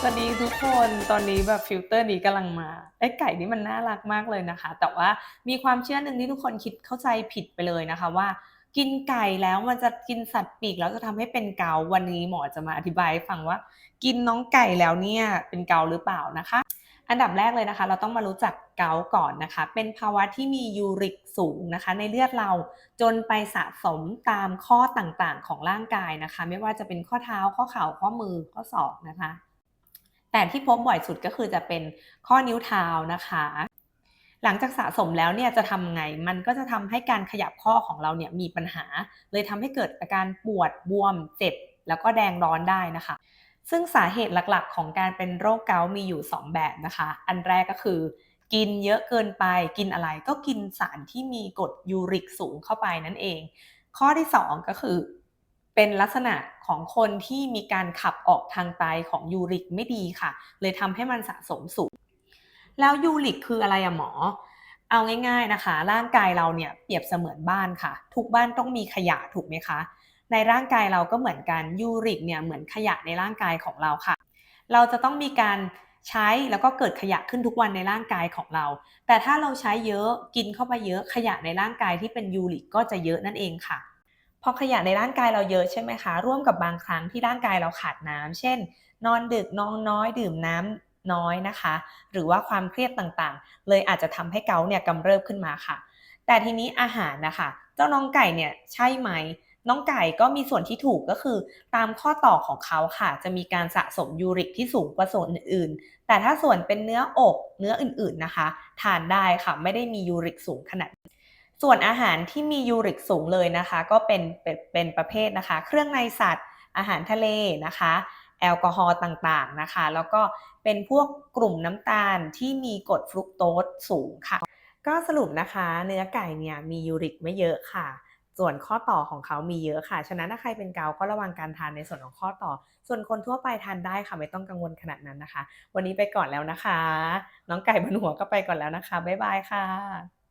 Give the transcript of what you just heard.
สวัสดีทุกคนตอนนี้แบบฟิลเตอร์นี้กำลังมาไอ้ไก่นี่มันน่ารักมากเลยนะคะ แต่ว่ามีความเชื่อหนึ่งที่ทุกคนคิดเข้าใจผิดไปเลยนะคะว่า กินไก่แล้วมันจะกินสัตว์ปีกแล้วจะทำให้เป็นเกาวันนี้หมอจะมาอธิบายให้ฟังว่า กินน้องไก่แล้วเนี่ยเป็นเกาหรือเปล่านะคะ อันดับแรกเลยนะคะ เราต้องมารู้จักเกาก่อนนะคะ เป็นภาวะที่มียูริกสูงนะคะ ในเลือดเราจนไปสะสมตามข้อต่างๆของร่างกายนะคะ ไม่ว่าจะเป็นข้อเท้าข้อเข่าข้อมือข้อศอกนะคะ แต่ที่พบบ่อยสุดก็คือจะเป็นข้อนิ้วเท้านะคะ หลังจากสะสมแล้วเนี่ยจะทำไง มันก็จะทำให้การขยับข้อของเราเนี่ยมีปัญหา เลยทำให้เกิดอาการปวดบวมเจ็บ แล้วก็แดงร้อนได้นะคะ ซึ่งสาเหตุหลักๆ ของการเป็นโรคเกาต์มีอยู่ 2 แบบนะคะ อันแรกก็คือกินเยอะเกินไปกินอะไรก็กินสารที่มีกรดยูริกสูงเข้าไปนั่นเอง ข้อที่ 2 ก็คือ เป็นลักษณะของคนที่มีการขับออกทางไตของยูริกไม่ดีค่ะ เลยทำให้มันสะสมสูง แล้วยูริกคืออะไรอะหมอ เอาง่าย ๆนะคะ ร่างกายเราเนี่ยเปรียบเสมือนบ้านค่ะ ทุกบ้านต้องมีขยะถูกไหมคะ ในร่างกายเราก็เหมือนกันยูริกเนี่ยเหมือนขยะในร่างกายของเราค่ะ เราจะต้องมีการใช้แล้วก็เกิดขยะขึ้นทุกวันในร่างกายของเรา แต่ถ้าเราใช้เยอะกินเข้าไปเยอะขยะในร่างกายที่เป็นยูริกก็จะเยอะนั่นเองค่ะ พอขยะในร่างกายเราเยอะใช่ไหมคะ ร่วมกับบางครั้งที่ร่างกายเราขาดน้ำเช่น นอนดึกนอนน้อยดื่มน้ำน้อยนะคะ หรือว่าความเครียดต่างๆ เลยอาจจะทำให้เกาเนี่ยกำเริบขึ้นมาค่ะ แต่ทีนี้อาหารนะคะ เจ้าน้องไก่เนี่ยใช่ไหม น้องไก่ก็มีส่วนที่ถูกก็คือ ตามข้อต่อของเขาค่ะ จะมีการสะสมยูริกที่สูงกว่าส่วนอื่นๆ แต่ถ้าส่วนเป็นเนื้ออกเนื้ออื่นๆนะคะ ทานได้ค่ะไม่ได้มียูริกสูงขนาด ส่วนอาหารที่มียูริกสูงเลยนะคะ ก็เป็นเป็นประเภทนะคะ เครื่องในสัตว์ อาหารทะเลนะคะ แอลกอฮอล์ต่างๆนะคะ แล้วก็เป็นพวกกลุ่มน้ำตาลที่มีกรดฟรุกโตสสูงค่ะ ก็สรุปนะคะเนื้อไก่เนี่ยมียูริกไม่เยอะค่ะส่วนข้อต่อของเขามีเยอะค่ะ ฉะนั้นถ้าใครเป็นเกาต์ก็ระวังการทานในส่วนของข้อต่อ ส่วนคนทั่วไปทานได้ค่ะ ไม่ต้องกังวลขนาดนั้นนะคะ วันนี้ไปก่อนแล้วนะคะ น้องไก่บนหัวก็ไปก่อนแล้วนะคะ บ๊ายบายค่ะ